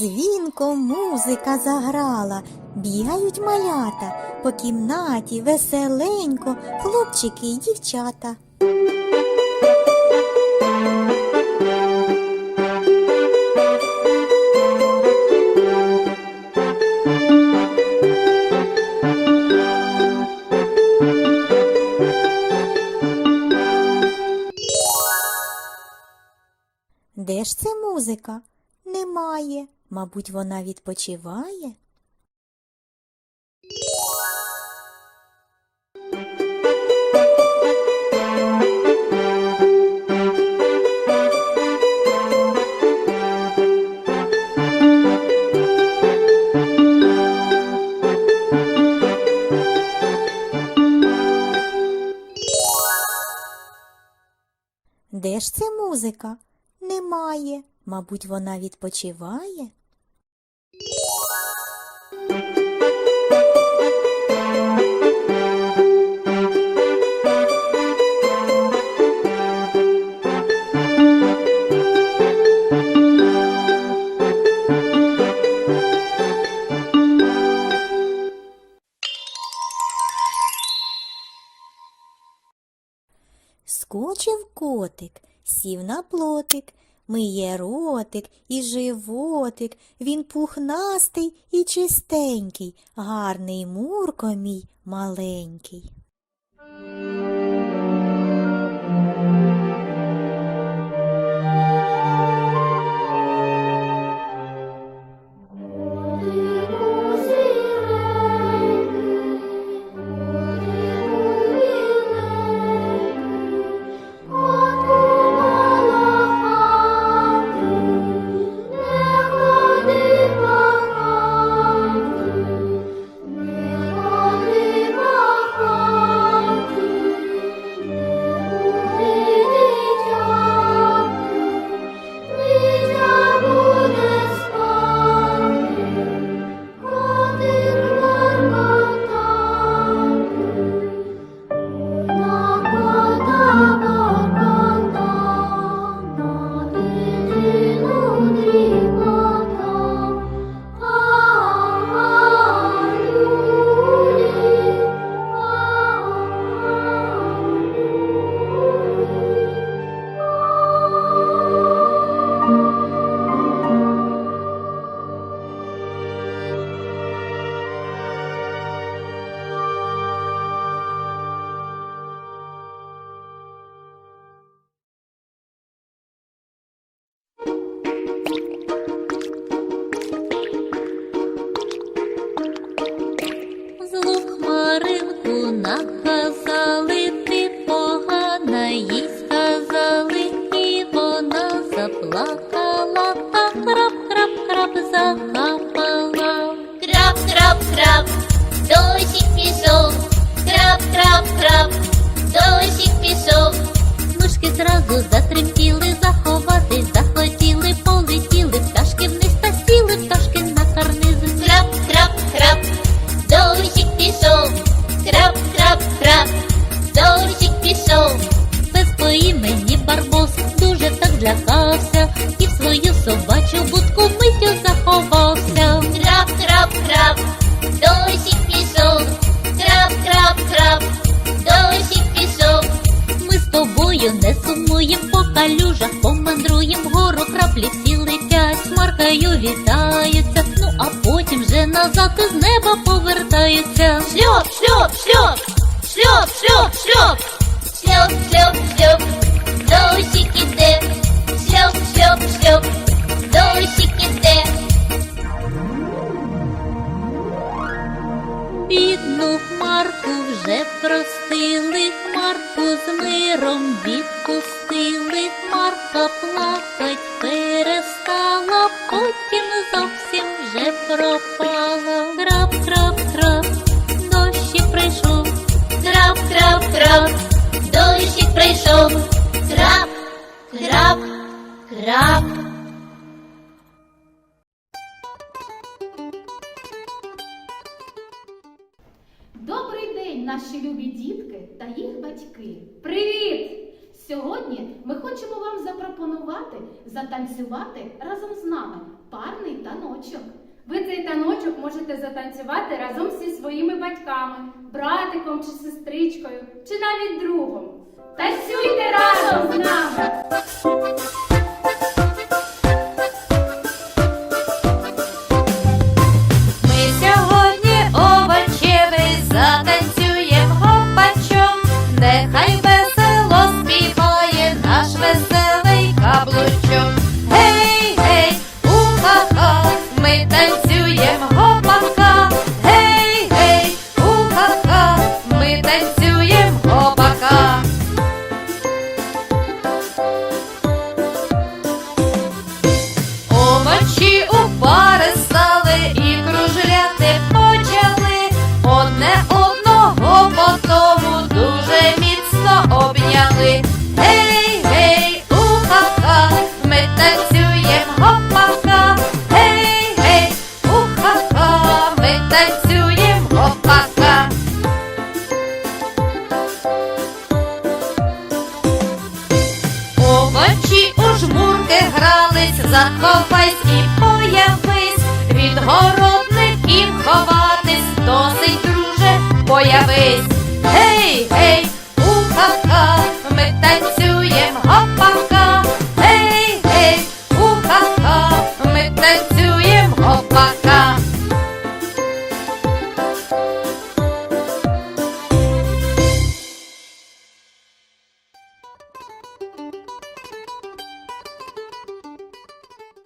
Дзвінко музика заграла, бігають малята по кімнаті веселенько, хлопчики й дівчата. Де ж це музика? Немає. Мабуть, вона відпочиває. Де ж це музика? Немає. Мабуть, вона відпочиває. Скочив котик, сів на плотик, миє ротик і животик, він пухнастий і чистенький, гарний мурко мій маленький. казали, ти погана, їй сказали, і вона заплакала, а крап-крап-крап захапала. Крап-крап-крап, дощик пішов, крап-крап-крап, дощик пішов, ножки зразу затримки. Калюжах помандруєм, вгору краплі всі летять, смаркаю вітаються, ну а потім вже назад із неба повертаються. шльоп, шльоп, шльоп, шльоп, шльоп, шльоп, шльоп, шльоп, шльоп, дощик іде, шльоп, шльоп, шльоп, дощик іде. Бідну хмарку вже простили, хмарку з миром відпустили, хмарка плакать перестала, потім зовсім вже пропала. Крап, крап, крап, дощик прийшов, Крап, крап, крап, дощик прийшов, крап, крап, крап. Добрий день, наші любі дітки та їх батьки. Привіт! Сьогодні ми хочемо вам запропонувати затанцювати разом з нами парний таночок. Ви цей таночок можете затанцювати разом зі своїми батьками, братиком чи сестричкою, чи навіть другом. Танцюйте разом з нами! І появись, від городників ховай.